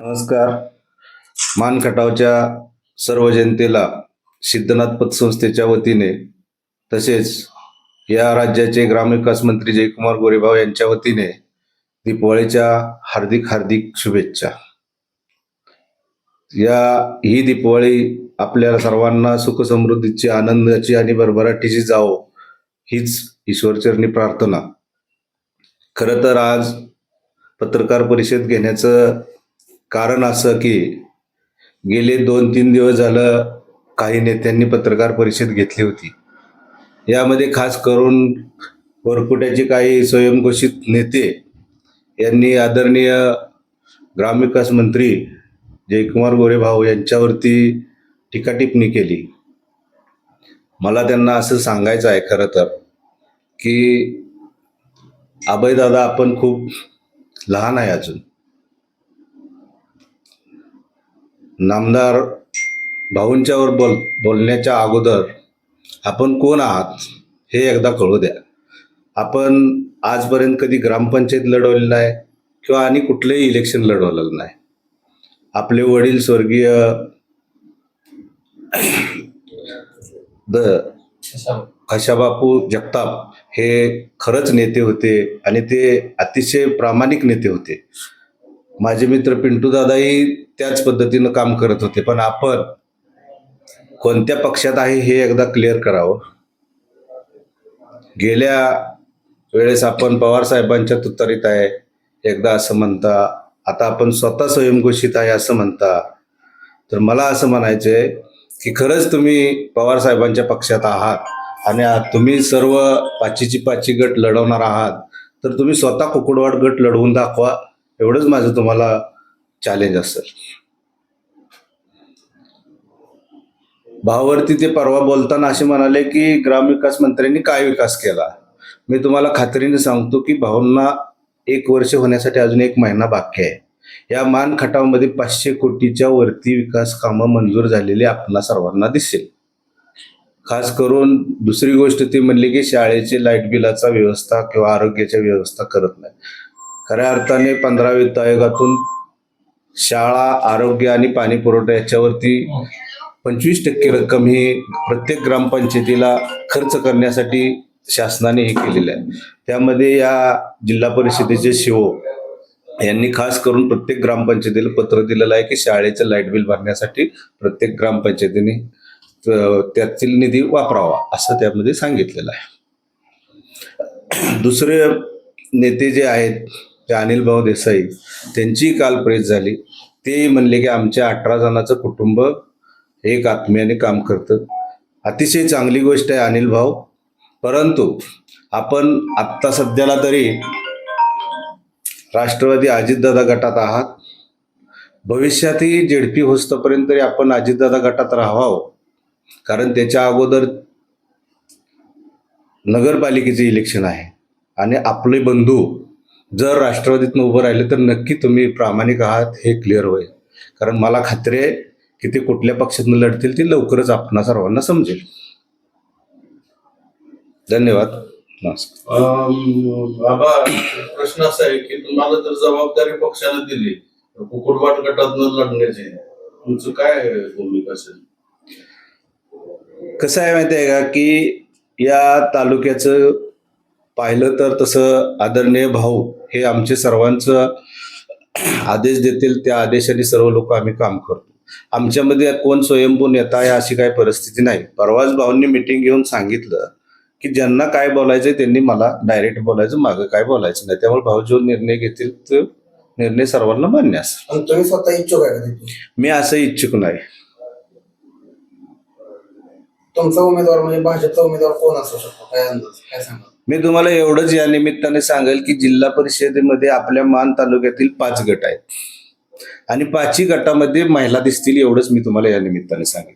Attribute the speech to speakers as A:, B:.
A: नमस्कार. मानखटावच्या सर्व जनतेला सिद्धनाथ पतसंस्थेच्या वतीने तसेच या राज्याचे ग्रामविकास मंत्री जयकुमार गोरेभाव यांच्या वतीने दीपावळीच्या हार्दिक हार्दिक शुभेच्छा. या ही दीपावळी आपल्या सर्वांना सुखसमृद्धीची आनंदाची आणि भरभराटीची जावो हीच ईश्वरचरणी प्रार्थना. खरं तर आज पत्रकार परिषद घेण्याचं कारण असं की गेले दोन तीन दिवस झालं काही नेत्यांनी पत्रकार परिषद घेतली होती. यामध्ये खास करून वरकुट्याचे काही स्वयंघोषित नेते यांनी आदरणीय ग्रामविकास मंत्री जयकुमार गोरेभाऊ यांच्यावरती टीकाटिप्पणी केली. मला त्यांना असं सांगायचं आहे खरं तर की अभयदादा आपण खूप लहान आहे अजून. नामदार भाऊंच्यावर बोल बोलण्याच्या अगोदर आपण कोण आहात हे एकदा कळू द्या. आपण आजपर्यंत कधी ग्रामपंचायत लढवलेलं आहे किंवा आणि कुठलंही इलेक्शन लढवलेलं नाही. आपले वडील स्वर्गीय द खशाबापू जगताप हे खरंच नेते होते आणि ते अतिशय प्रामाणिक नेते होते. माझे मित्र पिंटू दादाही त्याच पद्धतीनं काम करत होते पण आपण कोणत्या पक्षात आहे हे एकदा क्लिअर करावं. गेल्या वेळेस आपण पवार साहेबांच्या तुतारीत आहे एकदा असं म्हणता आता आपण स्वतः स्वयंघोषित आहे असं म्हणता. तर मला असं म्हणायचं आहे की खरंच तुम्ही पवार साहेबांच्या पक्षात आहात आणि तुम्ही सर्व पाचीची पाची गट लढवणार आहात तर तुम्ही स्वतः कुकुडवाड गट लढवून दाखवा. एवढंच माझं तुम्हाला चॅलेंज असेल. भावावरती ते परवा बोलताना असे म्हणाले की ग्रामविकास मंत्र्यांनी काय विकास केला? मी तुम्हाला खात्रीने सांगतो की भाऊंना एक वर्ष होण्यासाठी अजून एक महिना बाकी आहे. या मान खटावमध्ये पाचशे कोटीच्या वरती विकास कामं मंजूर झालेली आपल्या सर्वांना दिसेल. खास करून दुसरी गोष्ट ती म्हणली की शाळेचे लाइट बिलाचा व्यवस्था किंवा आरोग्याच्या व्यवस्था करत नाही. खऱ्या अर्थाने पंधरा वित्त आयोगातून शाळा आरोग्य आणि पाणी पुरवठा याच्यावरती पंचवीस टक्के रक्कम ही प्रत्येक ग्रामपंचायतीला खर्च करण्यासाठी शासनाने हे केलेलं आहे. त्यामध्ये या जिल्हा परिषदेचे शिओ यांनी खास करून प्रत्येक ग्रामपंचायतीला पत्र दिलेलं आहे की शाळेचं लाइट बिल भरण्यासाठी प्रत्येक ग्रामपंचायतीने त्यातील निधी वापरावा असं त्यामध्ये सांगितलेलं आहे. दुसरे नेते जे आहेत ते अनिल भाऊ देसाई त्यांची काल प्रेस झाली. ते म्हणले की आमच्या अठरा जणांचं कुटुंब एक आत्म्याने काम करतं. अतिशय चांगली गोष्ट आहे अनिल भाऊ. परंतु आपण आत्ता सध्याला तरी राष्ट्रवादी अजितदादा गटात आहात. भविष्यातही जेडपी होस्तपर्यंत तरी आपण अजितदादा गटात राहावं. कारण त्याच्या अगोदर नगरपालिकेचे इलेक्शन आहे. आणि आपले बंधू जर राष्ट्रवादीतनं उभं राहिले तर नक्की तुम्ही प्रामाणिक आहात हे क्लिअर होईल. कारण मला खात्री आहे की ते कुठल्या पक्षातनं लढतील ते लवकरच आपणा सर्वांना समजेल. धन्यवाद.
B: बाबा प्रश्न असा आहे की तुम्हाला जर जबाबदारी पक्षाने दिली तर कुकुडवाट गटातनं लढण्याची तुमचं काय भूमिका असेल?
A: कसं आहे माहिती आहे का की या तालुक्याचं पाहिलं तर तसं आदरणीय भाऊ हे आमचे सर्वांचं आदेश देतील त्या आदेशाने सर्व लोक आम्ही काम करतो. आमच्यामध्ये कोण स्वयंभू नेता आहे अशी काही परिस्थिती नाही. परवाच भाऊंनी मिटिंग घेऊन सांगितलं की ज्यांना काय बोलायचं त्यांनी मला डायरेक्ट बोलायचं मागं काय बोलायचं नाही. त्यामुळे भाऊ जो निर्णय घेतील तो निर्णय सर्वांना मान्य असेल.
C: आणि तुम्ही स्वतः इच्छुक आहे
A: मी असं इच्छुक नाही.
C: तुमचा उमेदवार म्हणजे भाजपचा उमेदवार कोण असू शकतो? काय अंदाज? काय सांगा
A: मी तुम्हाला एवढंच या निमित्ताने सांगेल की जिल्हा परिषदेमध्ये आपल्या मान तालुक्यातील पाच गट आहेत. आणि पाचही गटामध्ये महिला दिसतील एवढंच मी तुम्हाला या निमित्ताने सांगेल.